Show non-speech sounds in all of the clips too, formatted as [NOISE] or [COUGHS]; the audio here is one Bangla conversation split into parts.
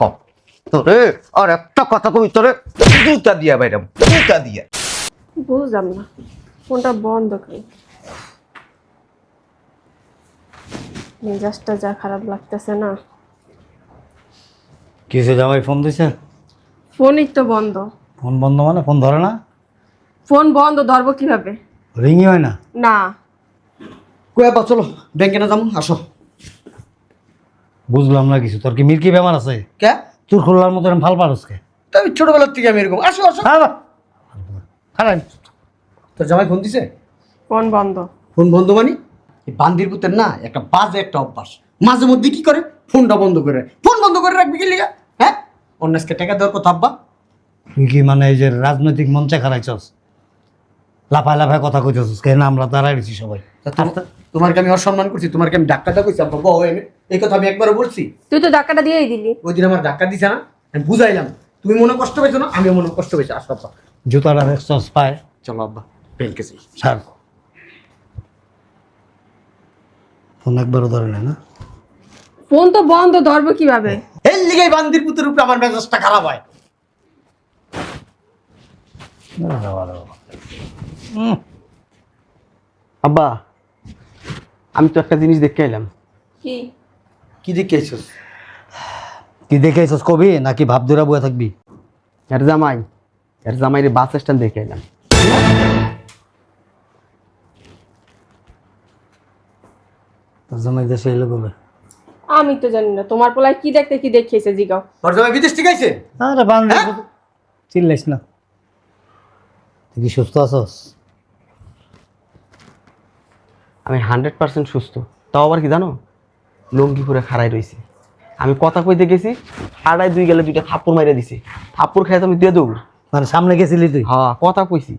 কম। তোরে আর একটা কথা কবি তোরে জুতা দিয়া বাইরাম জুতা দিয়া। বুঝলাম না ফোনটা বন্ধ করি। মেজাজটা যা খারাপ লাগতেছে না। কিছু জামাই ফোন দিছে? ফোনই তো বন্ধ। ফোন বন্ধ মানে ফোন ধরে না? ফোন বন্ধ ধরবো কীভাবে? রিংই হয় না? না। আব্বা চলো ব্যাংকে না যাব আসো। বুঝলাম না কিছু। তোর কি মির্কি বেমার আছে? কে? তোর খোলার মতো এরকম ভালো পারস কে? তো আমি ছোটবেলার থেকে আমি এরকম। আসো আসো। খারাপ তোর জামাই ফোন দিছে? ফোন বন্ধ। ফোন বন্ধ মানে? এই বান্দির পুতের না একটা বাজে একটা অভ্যাস। মাঝে মধ্যে কি করে? ফোনটা বন্ধ করে ফোন বন্ধ করে রাখবি কি লিগা? হ্যাঁ? অন্যাসকে টাকা দেওয়ার কথা আব্বা। তুই কি মানে এই যে রাজনৈতিক মঞ্চে খারাইছস লাফায় লাফায় কথা কইতেছস কেন আমরা দাঁড়াই রয়েছি সবাই। তোমার- তোমার কি আমি অসম্মান করছি তোমারকে আমি ডাক্তারটা কইছি আব্বা। বউ এনে। এই কথা আমি একবারও বলছি। তুই তো ধাক্কাটা দিয়েই দিলি। ওই দিন আমার ধাক্কা দিছে না আমি বুঝাইলাম। তুমি মনে কষ্ট পেয়েছ না? আমিও মনে কষ্ট পেয়েছি। আসো আব্বা। জুতাটা দেখছস পায় চলো আব্বা ব্যাংকে যাই ছাড়। ফোন একবারও ধরে না না? ফোন তো বন্ধ ধরবো কীভাবে? এই লিগাই বান্দির পুতের উপরে আমার মেজাজটা খারাপ হয়। হুম, আব্বা আমি তো একটা জিনিস দেখে এলাম কি? কি দেখে আইসস কি দেখে আইছস কবি? নাকি ভাব ধরে বয়ে থাকবি? এর জামাই এর জামাইয়ের বাস স্ট্যান্ড দেখে এলাম। তোর জামাই দেশে এলে বলে আমি তো জানি না তোমার পোলায় কি দেখতে কি দেখিয়েছে জিগাও। তোর জামাই বিদেশ থেকে আইছে? আরে বান্ধব হ্যাঁ? চিল্লাইস না। তুই কি সুস্থ আছস? আমি হান্ড্রেড পার্সেন্ট সুস্থ। তাও আবার কি জানো? লঙ্গি পরে খাড়াই রয়েছে আমি কথা কইতে গেছি আড়াই দুই গেলে দুইটা থাপ্পড় মাইরে দিছি। থাপ্পড় খাই তো আমি দিয়ে দৌড় মানে সামনে গেছিলি তুই? হ্যাঁ কথা কইছি।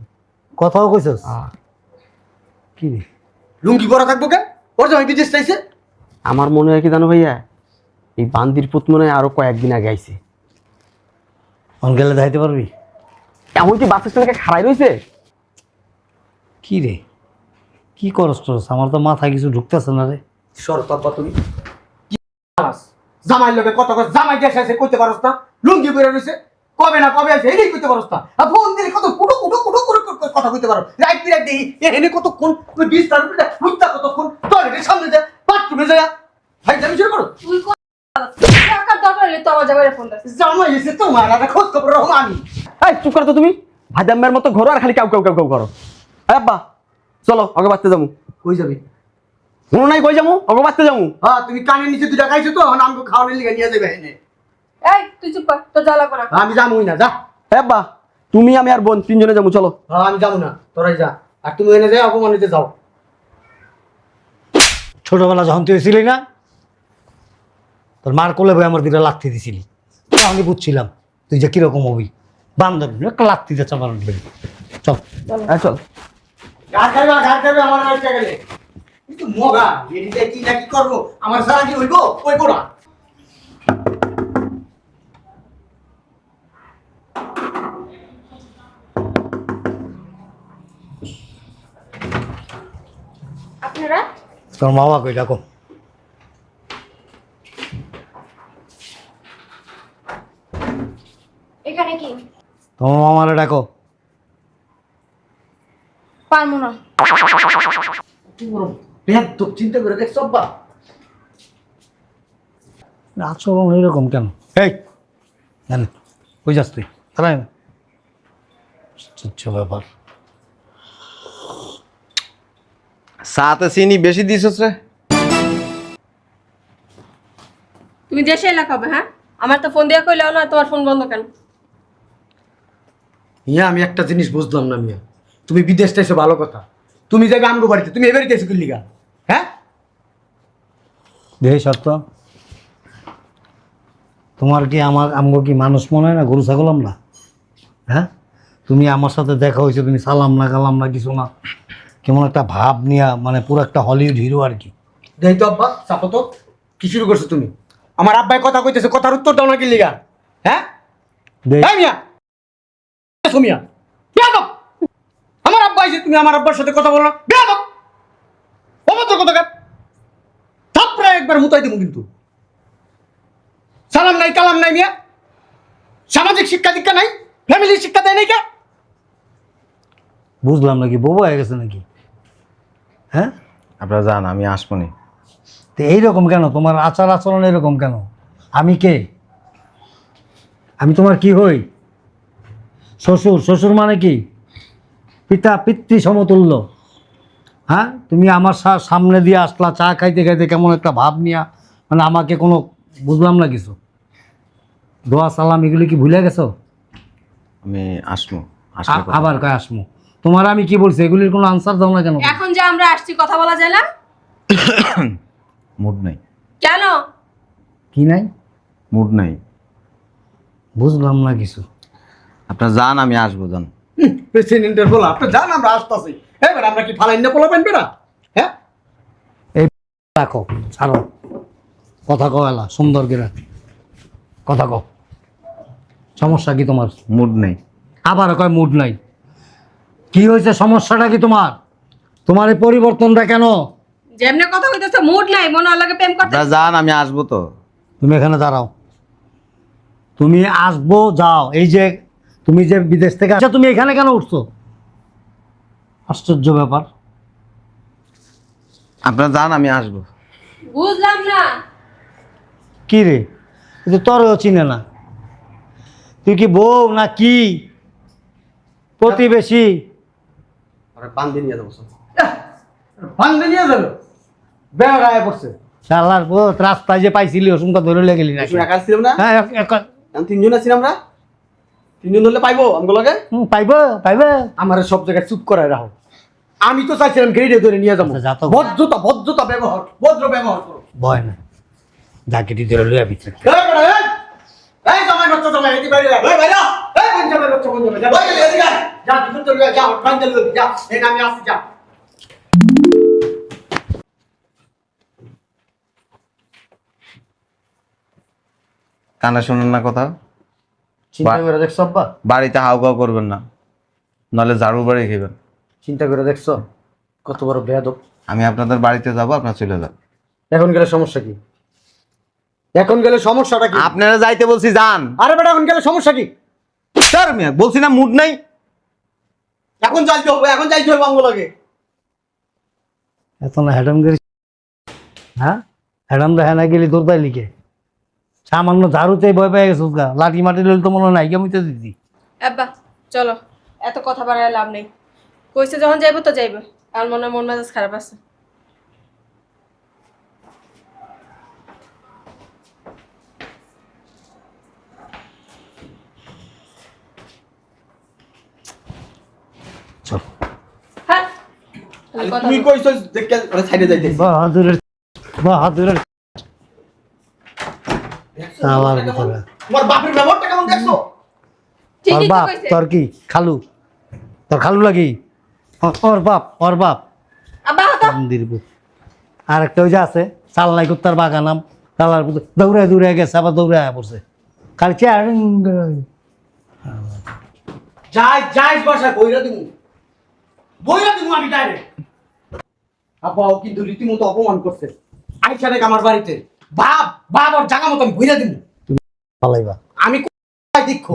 কথাও কইছস? হ্যাঁ। কি রে? লুঙ্গি পরা থাকব কেন ওর জামাই বিদেশ চাইছে? আমার মনে হয় কি জানো ভাইয়া এই বান্দির পুত মনে হয় আরও কয়েকদিন আগে আইছে। অন গেলে দেখাইতে পারবি? এমন কি বাস স্ট্যান্ডে খাড়াই রয়েছে কি রে? কি করস আমার তো মাথায় কিছু ঢুকতেছে না রে। সর বাবা তুমি? কি জামাই লগে কত কথা জামাই দেশ আছে কইতে পারস না? লুঙ্গি পরে রইছে কবে না কবে আছে এই কইতে পারস না। আর ফোন দিলে কত কুটো কুটো কুটো করে করে কথা কইতে পারো। রাত বিরাত দেই এখানে কতক্ষণ? তুমি বিশ তার উপরে মুত্তা কতক্ষণ? টয়লেটের সামনে যা বাথরুমে যা। ভাই শুরু করো। তুই টাকার দরকার হলে তো আমার ফোন দিস। জামাই এসে তোমার আর খোঁজ খবর রাখো আমি। এই চুপ করো তো তুমি। ভাজাম্মের মতো ঘোরো আর খালি কাউ কাউ কাউ কাউ করো। আব্বা চলো আগে বাঁচতে যাব। কই যাবি? মনে নাই কই যাব? আগে বাঁচতে যাব। হ্যাঁ তুমি কানের নিচে দুটা খাইছো তো এখন আমাকে খাওয়ানোর লিগে নিয়ে যাবে এনে। এই তুই চুপ কর তোর জ্বালা করা। আমি যাবোই না যা। এই আব্বা তুমি আমি আর বোন তিনজনে যাব চলো। হ্যাঁ আমি যাব না তোরাই যা। আর তুমি এনে যাও অপমানিতে যাও। ছোটবেলা যখন তুই ছিলি না তোর মার কোলে বই আমার দিকে লাথি দিছিলি। আমি বুঝছিলাম তুই যে কীরকম হবি? বান্ধব একটা লাথি চাপার উঠবে চল। এই চল। কিন্তু মগা এদিকে কি না কি করব? আমার সারা কি হইব হইব না। আপনারা? তোর মামা কই ডাকো। এখানে কি? তোমার মামারে ডাকো। পারব না। বেদ তো চিন্তা করে দেখ সব্বা আচরণ এরকম কেন? এই জানি কই যাস তুই? তারাই ব্যাপার। সাথে চিনি বেশি দিছস রে। তুমি দেশে এলা হবে হ্যাঁ? আমার তো ফোন দিয়ে কইলেও না তোমার ফোন বন্ধ কেন? ইয়া আমি একটা জিনিস বুঝলাম না মিয়া। তুমি বিদেশটা এসে ভালো কথা। তুমি যাবে আমগো বাড়িতে তুমি এ বাড়িতে এসে করলি গা হ্যাঁ? দেহে সত্য তোমার কি আমার আমগো কি মানুষ মনে হয় না গরু ছাগল আমরা হ্যাঁ? তুমি আমার সাথে দেখা হয়েছে তুমি সালাম না গালাম না কিছু না। কেমন একটা ভাব নিয়া মানে পুরো একটা হলিউড হিরো আর কি। দেই তো আব্বা চাপো তো। কি শুরু করছ তুমি? আমার আব্বাই কথা কইতেছে কথার উত্তর দাও না কি লিগা? হ্যাঁ? দেখ মিয়া! মিয়া! এসে তুমি আমার আব্বার সাথে কথা বলো না। অভদ্র কথা কার একবার মুতাই দেবো কিন্তু। সালাম নাই কালাম নাই মিয়া। সামাজিক শিক্ষা দীক্ষা নাই ফ্যামিলি শিক্ষা দেয় নাই কে? বুঝলাম নাকি বউ হয়ে গেছে নাকি? হ্যাঁ? আপনারা যান আমি আসবনি তো এইরকম কেন? তোমার আচার আচরণ এরকম কেন? আমি কে? আমি তোমার কি হই? শ্বশুর শ্বশুর মানে কি? পিতা পিতৃ সমতুল্য। হ্যাঁ? তুমি আমার সামনে দিয়ে আসলা চা খাইতে খাইতে কেমন একটা ভাব নিয়া মানে আমাকে কোনো বুঝলাম না কিছু। দোয়া সালাম এগুলি কি ভুলে গেছো? আমি আসলে আবার কয় আসমু তোমার আমি কি বলছি? এগুলির কোনো আনসার দাও না কেন এখন যে আমরা আসছি কথা বলা যায় না? [COUGHS] মুড নাই। কেন? কি নাই? মুড নাই। বুঝলাম না কিছু। আপনারা যান আমি আসব যান। প্রেসিডেন্টের বলা। আপনি জান আমরা আসতেছি। এবার আমরা কি ফালাইন না পোলাবেন বেটা হ্যাঁ? রাখো ছাড়ো। কথা কও এলা সুন্দর করে। কথা কও। সমস্যা কি তোমার? মুড নেই। আবার কয় মুড নাই। কি হয়েছে সমস্যাটা কি তোমার? তোমার এই পরিবর্তনটা কেন? যেমনি কথা কইতেছে মুড নাই মনে হয় লাগে প্রেম করতে যান আমি আসব তো। তুমি এখানে দাঁড়াও। তুমি আসব যাও। এই যে তুমি যে বিদেশ থেকে আচ্ছা তুমি এখানে কেন উঠছো? আশ্চর্য ব্যাপার। আপনারা যান আমি আসব। বুঝলাম না। কি রে? কিন্তু তোরও চিনে না। তুই কি বউ না কি? প্রতিবেশী। বান্ধে নিয়ে যাব নিয়ে যাবে? বেড়া পড়ছে। শালার রাস্তায় যে পাইছিলি ওসুমকা ধরে লে গেলি না একা ছিলাম না? হ্যাঁ তিনজন আছি না? আমরা তিনজন ধরলে পাইবো আমগুলো লাগে হুম, পাইব পাইব আমার সব জায়গায় চুপ করায় রাখো আমি তো চাইছিলাম গ্রেডে ধরে নিয়ে যাব আচ্ছা, যা তো। ভদ্রতা ভদ্রতা ব্যবহার ভদ্র ব্যবহার করো ভয় না জ্যাকেটি ধরে লইয়া ভিতরে এই জামাই বাচ্চা জামাই, এদিকে বাইরে আয়। এই বাইরে আয়। এই কোন বাচ্চা? যা, এদিকে যা, যা, বান্ধে যা। এই যা। শুনেন না কথা চিন্তা করে দেখছ আব্বা? বাড়িতে হাউ কাউ করবেন না। নাহলে ঝাড়ু বাড়ি খেবেন। চিন্তা করে দেখছ? কত বড় বেয়াদব। আমি আপনাদের বাড়িতে যাব আপনার চলে যান। এখন গেলে সমস্যা কি? এখন গেলে সমস্যাটা কি? আপনারা যাইতে বলছি যান। আরে বেটা এখন গেলে সমস্যা কি? স্যার মিয়া বলছি না মুড নাই। এখন যাইতে হবে এখন যাইতে হবে বাংলাকে এত না হ্যাডাম গেলি হ্যাঁ? হ্যাডাম দেখা না গেলি তোর তাই লিখে সামান্য ঝাড়ুতে ভয় পেয়ে গেছিস গা। লাঠি মাটি লইলে তো মনে হয় নাই কেমিতে দিতি। আব্বা চলো এত কথা বাড়ায় লাভ নেই। কইছে যখন যাইবো তো যাইবো আর মনে হয় মন মেজাজ খারাপ আছে। চল। হ্যাঁ তুমি। কইছো দেখে ওরা সাইডে যাইতে বাহাদুরের বাহাদুরের আবার ভিতরে। তোমার বাপের ব্যবহারটা কেমন দেখছ? তোর বাপ তোর কি খালু? তোর খালু লাগি ও- ওর বাপ ওর বাপ। আর একটা ওই যে আছে চালনাই কুত্তার বাগানাম চালার পুত্র দৌড়ে দৌড়ে গেছে আবার দৌড়ে আয়া পড়ছে। খালি চেয়ার যাই যাই বাসায় বইরা দিমু। বইরা দিমু আমি ডাইরেক্ট আব্বাও কিন্তু রীতিমতো অপমান করছে। আইসা আমার বাড়িতে। বাপ বাপ ওর জায়গা মতো আমি দিমু। পালাইবা। আমি কোথায় দীক্ষ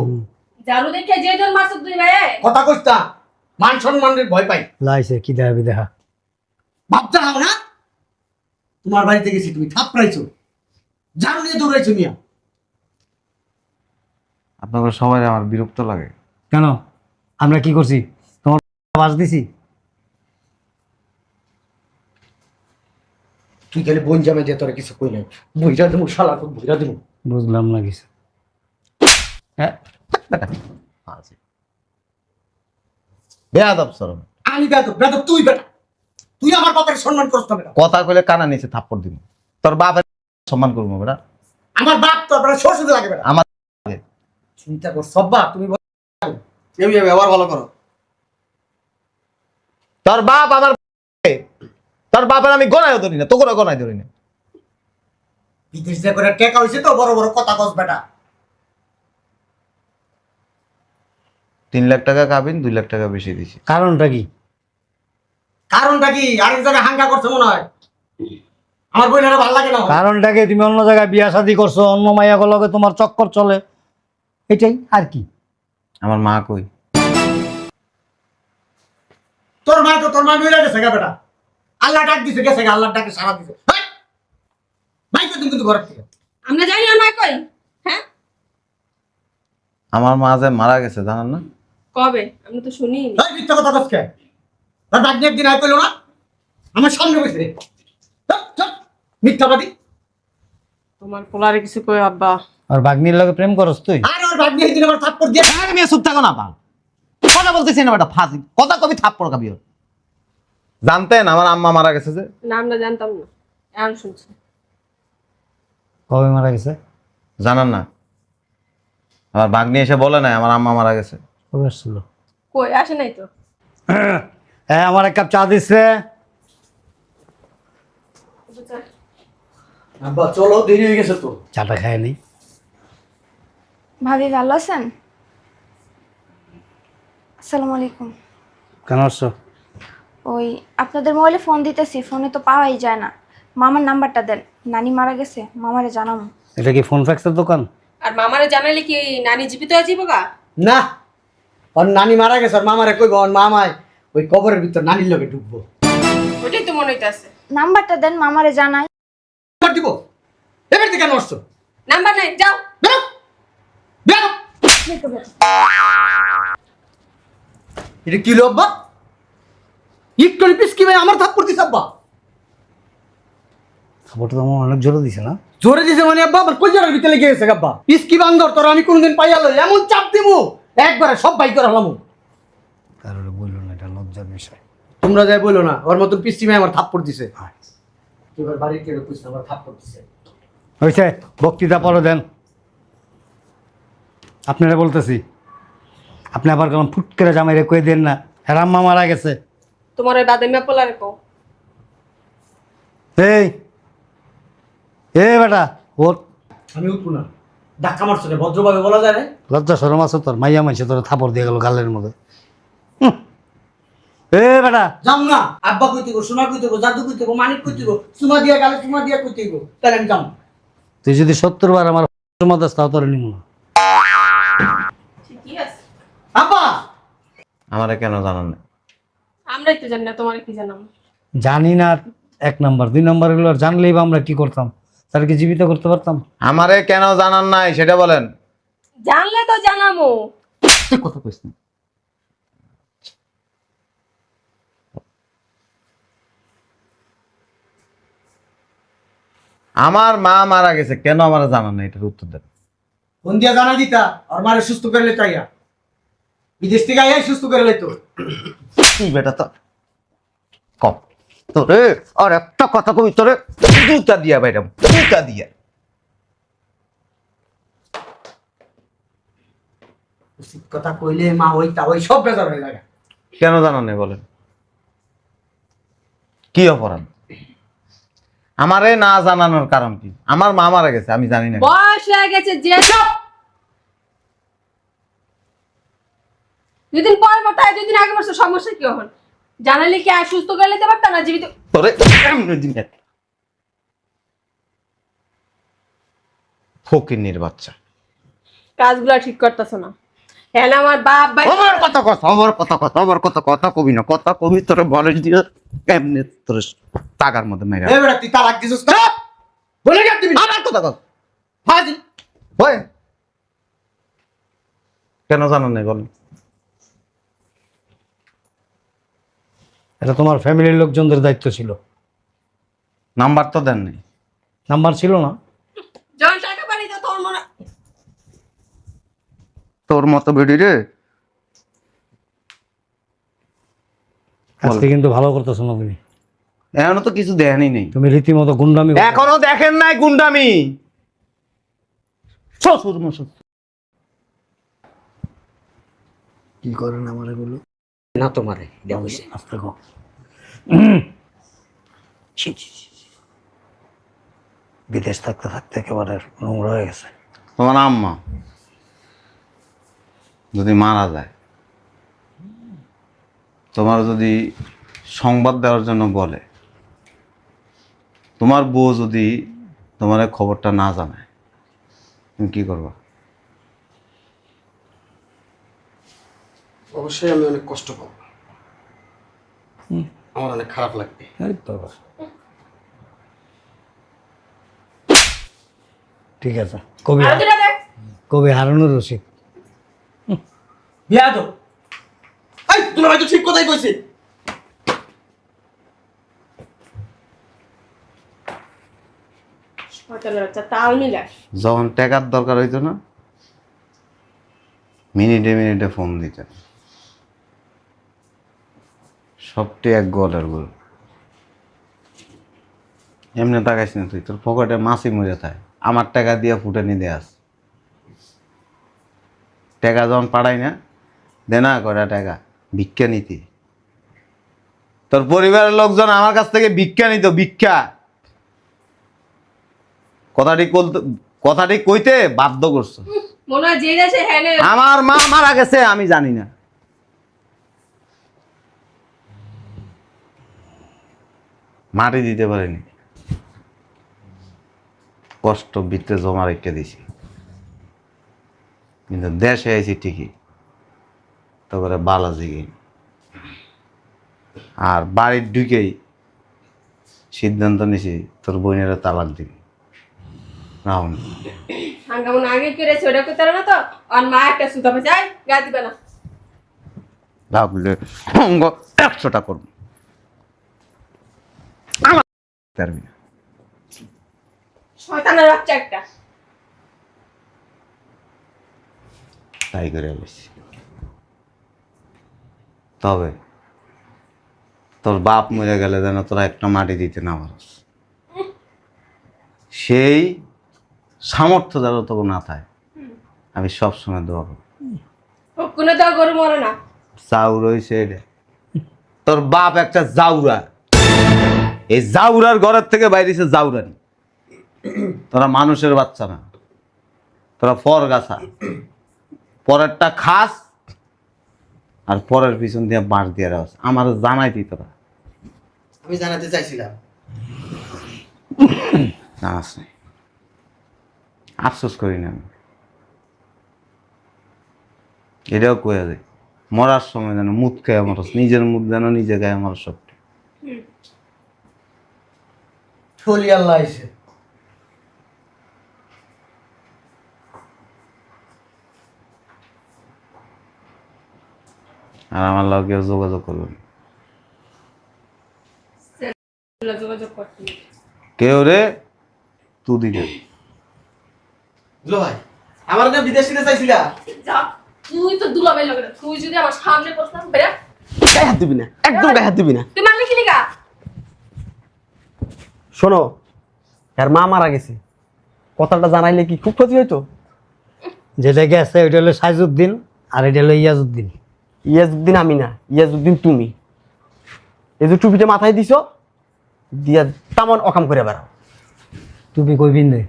জারু দেখে যে জন মারছো তুই ভাই কথা কইতা মান সম্মানের ভয় পাই। লাইছে কি দেখাবি দেখা ভাবতে হাও না? তোমার বাড়িতে গেছি তুমি থাপড়াইছো। ঝাড়ু নিয়ে দৌড়াইছো মিয়া। আপনাদের সবাই আমার বিরক্ত লাগে। কেন? আমরা কি করছি? তোমার বাস দিছি? তুই গেলে বোন জামে যে তোরা কিছু কই নাই। বইরা দিমু শালা তো বইরা দিমু বুঝলাম না কিছু। হ্যাঁ। বেয়াদব সর আমি বেদব বেদব তুই বেটা। তুই আমার বাপের সম্মান করছ না বেটা। কথা কইলে কানা নিচে থাপ্পড় দিব। তোর বাপের সম্মান করব বেটা। আমার বাপ তো বেটা শ্বশুর লাগে বেটা। আমার চিন্তা কর সব্বা তুমি বল- এমনি ব্যবহার ভালো করো। তোর বাপ আমার তোর বাপের আমি গনায় ধরি না তোকে গনায় ধরি না। বিদেশ যে করে টেকা হইছে তো বড় বড় কথা কস বেটা। তিন লাখ টাকা কাবিন দুই লাখ টাকা বেশি দিছি। কারণটা কি? কারণটা কি? আরেক জায়গায় হাঙ্গা করছে মনে হয়। আমার বোনেরা ভালো লাগে না। কারণটাকে তুমি অন্য জায়গায় বিয়া শাদি করছ অন্য মাইয়া লগে তোমার চক্কর চলে। এটাই আর কি? আমার মা কই? তোর মা তো তোর মা মিলে গেছে গা বেটা। আল্লাহ ডাক দিছে গেছে আল্লাহ ডাকে সারা দিছে। ভাই তুমি কিন্তু ঘরের থেকে। আমরা জানি আর মা কই? হ্যাঁ? আমার মা যে মারা গেছে জানেন না? কবে? আমরা তো শুনি এই মিথ্যা কথা কসকে তার ডাক নিয়ে একদিন আয় পেল না? আমার সামনে বসে। রে চুপ, চুপ, মিথ্যাবাদী। তোমার পোলারে কিছু কই আব্বা? আর বাগনির লগে প্রেম করস তুই? আর ওর ডাক নিয়ে আমার থাপ্পড় দিয়ে আরে মেয়ে চুপ থাকো না পাল কথা বলতেছি না বেটা ফাঁসি। কথা কবি থাপ্পড় খাবি ওর। জানতেন? আমার আম্মা মারা গেছে যে? না আমরা জানতাম না। এখন শুনছি। কবে মারা গেছে? জানান না। আমার বাগনি এসে বলে নাই আমার আম্মা মারা গেছে। কবে আসছিল? কই আসে নাই তো? [COUGHS] হ্যাঁ আমার এক কাপ চা দিচ্ছে আব্বা চলো দেরি হয়ে গেছে তো। চাটা খায় নি। ভাবি ভালো আছেন? আসসালামু আলাইকুম। কেন আসছো ওই আপনাদের মোবাইলে ফোন দিতেছি ফোনে তো পাওয়াই যায় না। মামার নাম্বারটা দেন। নানি মারা গেছে মামারে জানাব। এটা কি ফোন ফ্যাক্সের দোকান? আর মামারে জানাইলে কি নানি জীবিত আছিব গা? না ওর নানি মারা গেছে ওর মামারে কইব ওর মামায় ওই কবরের ভিতর নানির লগে ঢুকবো। ওইটাই তো মনে হইতাছে। নাম্বারটা দেন মামারে জানাই। এবার দিব? এবার থেকে আসছো? নাম্বার নাই যাও। বেরো! বেরো! এটা কি লো আব্বা একটু পিস কি ভাই আমার থাপ্পড় দিস আব্বা। খবরটা তো আমার অনেক জোরে দিছে না? জোরে দিছে মানে আব্বা আমার কলজারের ভিতরে লেগে গেছে আব্বা? পিস কি বান্দর তোর আমি কোনদিন পাইয়ালো এমন চাপ দিব একবারে সব বাই করে হলাম কারোর বলল না এটা লজ্জার বিষয়। তোমরা যাই বলো না ওর মতন পিস্তি ভাই আমার থাপ্পড় দিছে। এবার বাড়ির কেউ পুষছে আমার থাপ্পড় দিছে। হয়েছে বক্তৃতা পরে দেন। আপনারা বলতেছি আপনি আবার কেমন ফুট করে জামাইরে কয়ে দেন না হ্যাঁ আম্মা মারা গেছে। তোমার ওই বাদামিয়া পোলারে কও। এই এ বেটা ওর আমি উঠবো না। ধাক্কা মারছো না ভদ্রভাবে বলা যায় না? লজ্জা সরম আছে তোর মাইয়া মাইছে তোর থাপড় দিয়ে গেল গালের মধ্যে। হুঁ। এ বেটা যাম না। আব্বা কইতে গো সোনা কইতে গো জাদু কইতে গো মানিক কইতে গো সুমা দিয়া গালে সুমা দিয়া কইতে গো তাহলে আমি যাম। তুই যদি সত্তর বার আমার মধ্যে তাও তোর নিম না। ঠিকই আছে। আব্বা! আমারে কেন জানান না আমরাই তো জানি না তোমার কি জানাম? জানি না এক নাম্বার। দুই নাম্বারগুলো জানলেই বা আমরা কি করতাম? তাদেরকে জীবিত করতে পারতাম? আমারে কেন জানান নাই সেটা বলেন। জানলে তো জানামো। তুই কথা কইস না। আমার মা মারা গেছে কেন আমার জানান নাই? এটার উত্তর দেন। ফোন দিয়া জানা দিতা আর মারে সুস্থ করে লেতো আইয়া। বিদেশ থেকে আইয়াই সুস্থ করে লেতো তুই বেটা তো। কম। তোরে আর একটা কথা কবি তোরে জুতা দিয়া বাইরাম জুতা দিয়া। উচিত কথা কইলে মা ওইটা ওই সব বেজার হয়ে লাগে কেন জানান নাই বলেন? কি অপরাধ? আমারে না জানানোর কারণ কি? আমার মা মারা গেছে আমি জানি না। বয়স হয়ে গেছে যে দুদিন পরে মতো হয় দুদিন আগে সমস্যা কি হন জানালে কি আর সুস্থ করে নিতে পারতাম না জীবিত? তোরে এমনি দিনে ফকিন্নির বাচ্চা। কাজগুলো ঠিক করতেছো না। হ্যাঁ আমার বাপ ভাই আমার কথা কথা আমার কথা কথা আমার কথা কথা কবি না কথা কবি তোরে বলে দিয়ে এমনি তোর টাকার মধ্যে মেরে এ বেটা তুই তালাক দিছিস না? বলে গেল তুমি আমার কথা কথা হাজি হয় কেন জানো নাই বলেন এটা তোমার ফ্যামিলির লোকজনদের দায়িত্ব ছিল। নাম্বার তো দেন নাই নাম্বার ছিল না। যখন টাকা পানি তোর মনে তোর মতো বেডি রে। আজকে কিন্তু ভালো করতেছো না তুমি। এখনও তো কিছু দেয়নি নেই। তুমি রীতিমতো গুন্ডামি। এখনও দেখেন নাই গুন্ডামি। শ্বশুর মশুর কি করেন আমার এগুলো? না তোমারে এটা কইছে আস্তে কো। বিদেশ থাকতে থাকতে একেবারে নোংরা হয়ে গেছে। তোমার আম্মা যদি মারা যায় তোমার যদি সংবাদ দেওয়ার জন্য বলে তোমার বউ যদি তোমার খবরটা না জানায় তুমি কি করবা? অবশ্যই আমি অনেক কষ্ট পাবো। আমার অনেক খারাপ লাগবে। বাবা। ঠিক আছে। কবি কবি হারানুর রসিক। বিয়া তো এই দুলা ভাই তো ঠিক কথাই কইছে। যখন টাকার দরকার হইতো না মিনিটে মিনিটে ফোন দিতেন। সবটি এক গোলের গোল। এমনি তাকাইস না তুই তোর পকেটে মাছি মরে থাকে আমার টাকা দিয়ে ফুটে নি দেয়াস টাকা যখন পাঠাই না দে না কটা টাকা ভিক্ষা নিতি। তোর পরিবারের লোকজন আমার কাছ থেকে ভিক্ষা নিত ভিক্ষা। কথাটি কথাটি কইতে বাধ্য করছ। হয় আমার মা মারা গেছে আমি জানি না। মাটি দিতে পারিনি। কষ্ট ভিতরে জমা রেখে দিছি কিন্তু দেশে আইছি ঠিকই। তারপরে বালাজি গেই আর বাড়ির ঢুকেই সিদ্ধান্ত নিছি তোর বোনেরা তালাক দিবি। রাহুল। হাঙ্গা আগে করেছে? ওটা করতে না তো? আর মা একটা সুতা পেয়েছে গা দিবে না। রাখলে একশোটা করব আমার পারবি শয়তানের বাচ্চা একটা। তাই করে বসছি তবে তোর বাপ মরে গেলে যেন তোরা একটা মাটি দিতে না পারস। সেই সামর্থ্য যেন তোকে না থাকে আমি সবসময় দোয়া করব। কোনো তো গরু না। চাউর হয়েছে এটা। তোর বাপ একটা জাউরা এই জাউরার ঘরের থেকে বাইরেছে জাউরানি তোরা মানুষের বাচ্চা না। তোরা ফর গাছা। পরেরটা খাস আর পরের পিছন দিয়ে বাঁশ দিয়ে রাস। আমার জানাই দি তোরা। আমি জানাতে চাইছিলাম। জানাস নাই। আফসোস করি না আমি। এটাও কয়ে যায় মরার সময় যেন মুখ খেয়ে মরস নিজের মুখ যেন নিজে গায়ে মরস সব চলি আল্লাহ আর আমার লগে যোগাযোগ করবেন? কেউ রে? তু দিকে। ভাই আমার না বিদেশ দিতে চাইছিলা? যা তুই তো দুলাবাই লাগে তুই যদি আমার সামনে বেরা গায়ে হাত দিবি না একদম গায়ে হাত দিবি না। শোনো আর মা মারা গেছে। কথাটা জানাইলে কি খুব ক্ষতি হইতো? যেটা গেছে ওইটা হলো সাইজুদ্দিন আর এটা হলো ইয়াজউদ্দিন। ইয়াজউদ্দিন আমি না ইয়াজউদ্দিন তুমি। এই যে টুপিটা মাথায় দিছো দিয়া তেমন অকাম করে বেড়াও। তুমি কই বিন্দে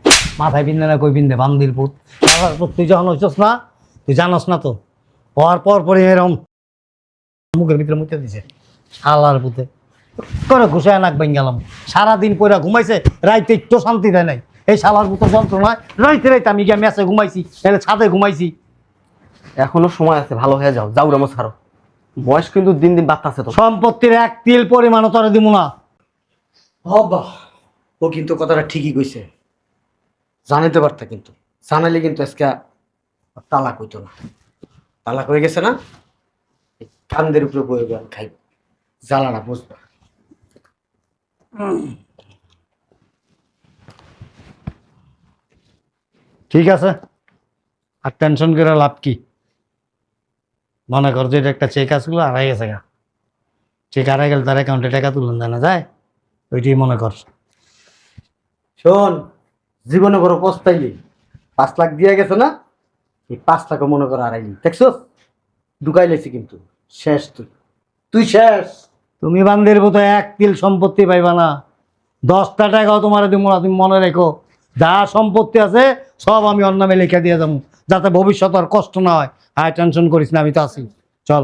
মাথায় বিন্দে না কই বিন্দে বান্দির পুত তুই যখন হইছস না তুই জানস না তো। হওয়ার পর পরে এরকম মুখের ভিতরে মুতে দিছে। শালার পুতে। করে ঘুষায় নাক বাইন গেলাম। সারাদিন পয়রা ঘুমাইছে রাইতে একটু শান্তি দেয় নাই। এই শালার পুতো যন্ত্রণায় রাইতে রাইতে আমি গিয়ে মেসে ঘুমাইছি এলে ছাদে ঘুমাইছি। এখনও সময় আছে ভালো হয়ে যাও যাও রামো ছাড়ো বয়স কিন্তু দিন দিন বাড়তেছে তো। সম্পত্তির এক তিল পরিমাণও তোরে দিব না। হবা ও কিন্তু কথাটা ঠিকই কইছে। জানাইতে পারতা কিন্তু জানাইলে কিন্তু আজকে তালাক হইতো না। তালাক হয়ে গেছে না? কান্দের উপরে বয়ে খাইব। জ্বালানা বুঝবা। ঠিক আছে। আর টেনশন করে লাভ কি? মনে কর যে এটা একটা চেক আসলো আড়াই গেছে গা। চেক আড়াই গেলে তার অ্যাকাউন্টে টাকা তুলুন জানা যায়? ওইটাই মনে কর। শোন, জীবনে বড় পস্তাইলি। পাঁচ লাখ দিয়ে গেছে না? এই পাঁচ লাখও মনে করো আড়াইলি দেখছ ঢুকাই লেছি কিন্তু। শেষ তুই। তুই শেষ। তুমি বান্দের মতো এক তিল সম্পত্তি পাইবা না। দশটা টাকাও তোমার তুমি মনে রেখো। যা সম্পত্তি আছে, সব আমি অন্য নামে লিখে দিয়ে যাব। যাতে ভবিষ্যৎ আর কষ্ট না হয়। হায় টেনশন করিস না, আমি তো আছি। চল।